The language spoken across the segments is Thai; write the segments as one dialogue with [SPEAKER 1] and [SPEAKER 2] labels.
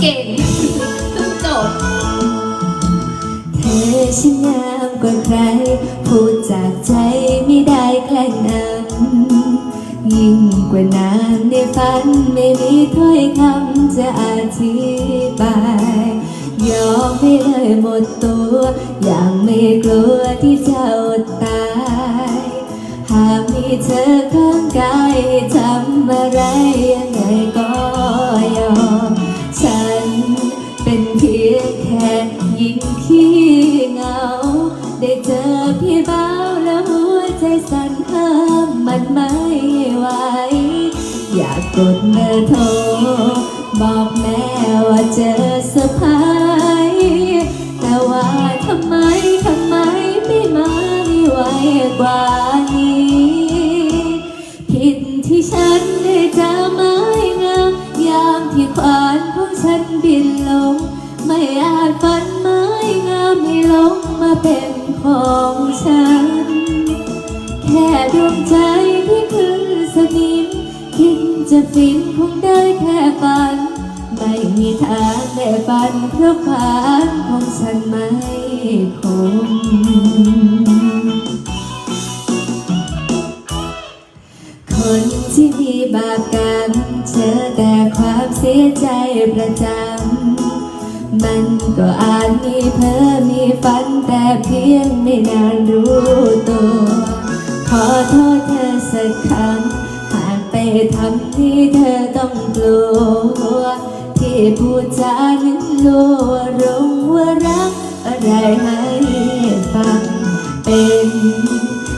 [SPEAKER 1] เก่งตึ้งจบเธอช่างงามกว่าใคร พูดจากใจไม่ได้แกล้งนำยิ่งกว่านานในฝันไม่มีถ้อยคำจะอธิบายยอมให้เลยหมดตัว อย่างไม่กลัวที่จะอดตายหากมีเธอข้างกายทำอะไรยังไงก็ ค่งขี้เหงา ได้เจอพี่บ้าแล้วหัวใจสั่นห้ามมันไม่ไหว อยากกดเบอร์โทรบอกแม่ว่าเจอเซอร์ไพรส์แต่ว่าทำไมทำไมไม่มาไม่ไหวกว่านี้ผิดที่ฉันได้จะไม้งามยามที่ขวานของฉันบินลง ไม่อาจฝัน ลงมาเป็นของฉัน แค่ดวงใจที่ขึ้นสนิม คิดจะฟินคงได้แค่ฝัน ไม่มีทางได้ฝันเพราะฝันของฉันไม่คงคนที่มีบาปกรรมเจอแต่ความเสียใจประจำ มันก็อาจมีเพ้อมีฝันแต่เพียงไม่นานรู้ตัว ขอโทษเธอสักครั้งหากไปทำที่เธอต้องกลัว ที่พูดจานึกลัวรงว่ารักอะไรให้ฟัง เป็น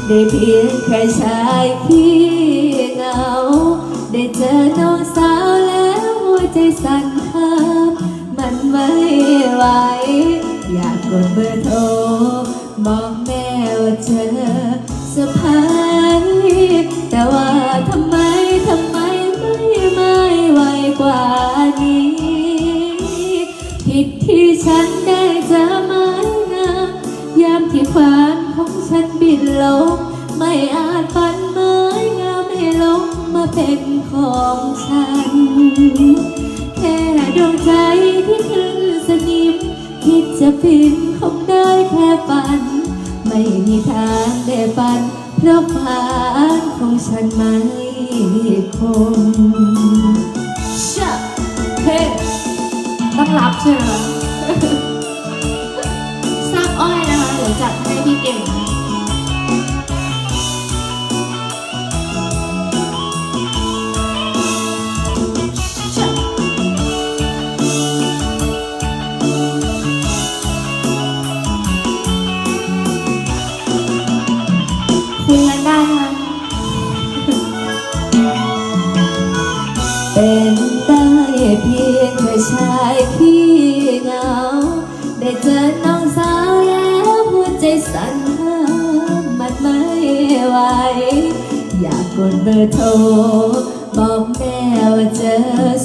[SPEAKER 1] ได้เพียงแค่ชายขี้เหงา ได้เจอน้องสาวแล้วหัวใจสั่นหา นไม่ไหว อยากกดเบอร์โทรบอกแม่ว่าเจอสะพายแต่ว่าทำไมทำไมไม่ไม่ไหวกว่านี้ ผิดที่ฉันได้จะไม้งามยามที่ฝันของฉันบินลงไม่อาจฝันไม้งามให้ลงมาเป็นของฉันานนเพราะฝันของฉันไม่คง
[SPEAKER 2] ชะเฮ้ต้องรับใช่ไหมทราบอ้อยนะคะเดี๋ยวจัดให้พี่เก่ง คุยกันได้นะคะ
[SPEAKER 1] เป็นได้เพียงแค่ชายขี้เหงา ได้เจอน้องสาวแล้วหัวใจสั่นห้ามมันไม่ไหว อยากกดเบอร์โทร บอกแม่ว่าเจอ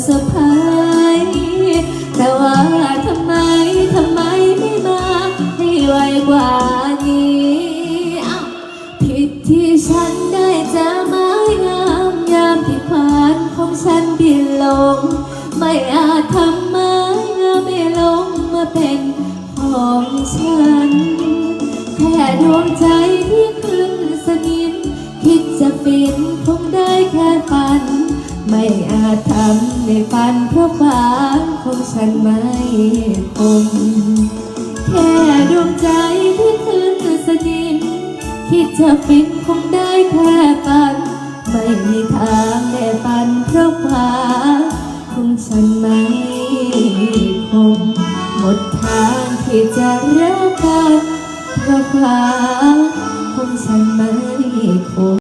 [SPEAKER 1] สะพาย ฉันบินลง ไม่อาจทำไม้งาไม่ลงมาเป็นของฉัน แค่ดวงใจที่ขึ้นสนิมคิดจะฟินคงได้แค่ฝัน ไม่อาจทำในฝันเพราะฝันของฉันไม่คงแค่ดวงใจที่ขึ้นสนิมคิดจะฟินคงได้แค่ฝัน ไม่มีทางได้ฝัน พราะควาคงฉันไม่คงหมดทางที่จะรักกันเพราะควาคงฉันไม่คง